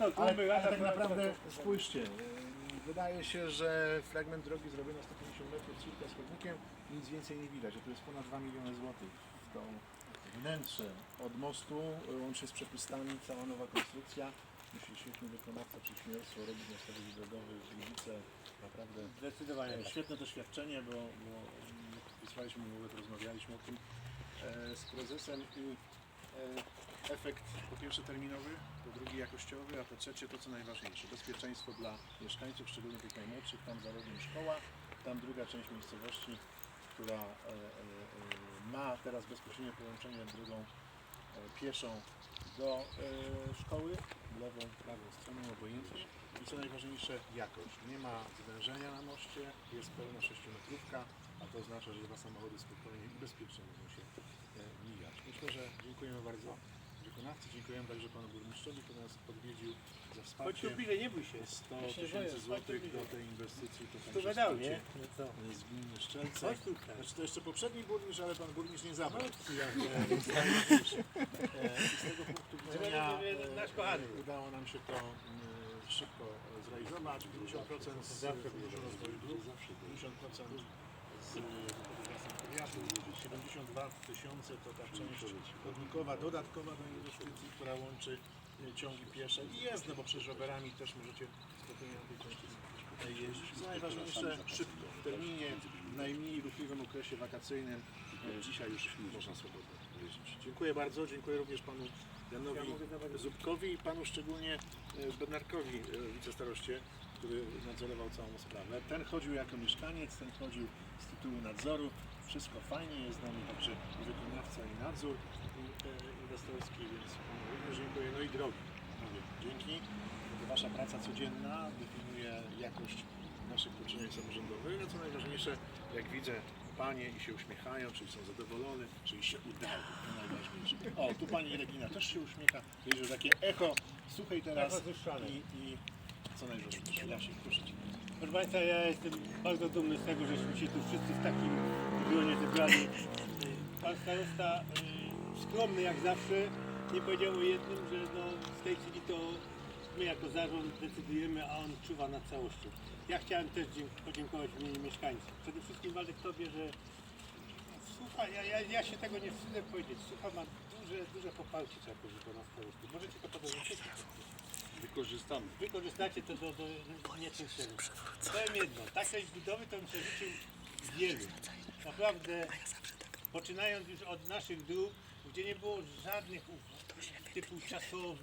Ale, ale tak naprawdę spójrzcie, wydaje się, że fragment drogi zrobiony na 150 metrów z kilka schodnikiem i nic więcej nie widać, a to jest ponad 2 miliony złotych w to wnętrze od mostu, łącznie z przepustami, cała nowa konstrukcja. Myślę, świetny wykonawca, przedsiębiorstwo, robi mostowy drogowy w Gliwice, naprawdę Zdecydowanie. E, Świetne doświadczenie, bo, bo to rozmawialiśmy o tym e, z prezesem i e, efekt po pierwsze terminowy, po drugie jakościowy, a po trzecie to co najważniejsze, bezpieczeństwo dla mieszkańców, szczególnie tych najmłodszych, tam za szkoła, tam druga część miejscowości, która e, e, e, ma teraz bezpośrednie połączenie drogą pieszą do szkoły, lewą, prawą stroną, obojętnie. I co najważniejsze, jakość. Nie ma zwężenia na moście, jest pełna sześciometrówka, a to oznacza, że dwa samochody spokojnie i bezpiecznie mogą się mijać. Myślę, że dziękujemy bardzo wykonawcy, dziękujemy także panu burmistrzowi, który nas odwiedził za Chodź wsparcie. bliżej, nie bój się. 100 Ja się boję, tysięcy chodź tu złotych bliżej. do tej inwestycji, to Tu także wsparcie nie? No co? z gminy Szczelce. Chodź tutaj. Znaczy to jeszcze poprzedni burmistrz, ale pan burmistrz nie zabrał. Ja, e, e, z tego punktu widzenia nasz kochany. e, udało nam się to mm, szybko zrealizować. 50% z Funduszu Rozwoju Dróg, 50% z Powiatu, 72 tysiące to ta część chodnikowa, dodatkowa do inwestycji, która łączy e, ciągi piesze i jest, no bo przecież rowerami też możecie spokojnie na tej części jeździć. Co najważniejsze, szybko, w terminie, w najmniej ruchliwym okresie wakacyjnym. E, Dzisiaj już można swobodnie jeździć. Dziękuję bardzo, dziękuję również panu Janowi Zubkowi i panu szczególnie e, Bednarkowi, wicestaroście, który nadzorował całą sprawę. Ten chodził jako mieszkaniec, ten chodził z tytułu nadzoru. Wszystko fajnie, jest z nami także wykonawca i nadzór e, inwestorski, więc panu również dziękuję. No i drogi. Mówię, dzięki. Wasza praca codzienna definiuje jakość naszych poczynień samorządowych, a co najważniejsze, jak widzę panie i się uśmiechają, czyli są zadowolone, czyli się udało, to najważniejsze. O, tu pani Regina też się uśmiecha, wiesz, takie echo, słuchaj teraz złuszczone. i, i co najważniejsze, ja się proszę Cię. Proszę Państwa, ja jestem bardzo dumny z tego, żeśmy się tu wszyscy w takim gronie zebrali. Pan starosta y, skromny jak zawsze nie powiedział o jednym, że no, w tej chwili to my jako zarząd decydujemy, a on czuwa nad całością. Ja chciałem też podziękować w imieniu mieszkańców. Przede wszystkim Waldek Tobie, że Słucha, ja, ja, ja się tego nie wstydzę powiedzieć. Słucha ma duże, duże poparcie powiedzieć do nas. Możecie to potem Wykorzystamy. wykorzystacie to do, do, do nieczym celom. Powiem jedno, takiej budowy to bym sobie życzył wielu. Naprawdę, poczynając już od naszych dróg, gdzie nie było żadnych uwag typu czasowych,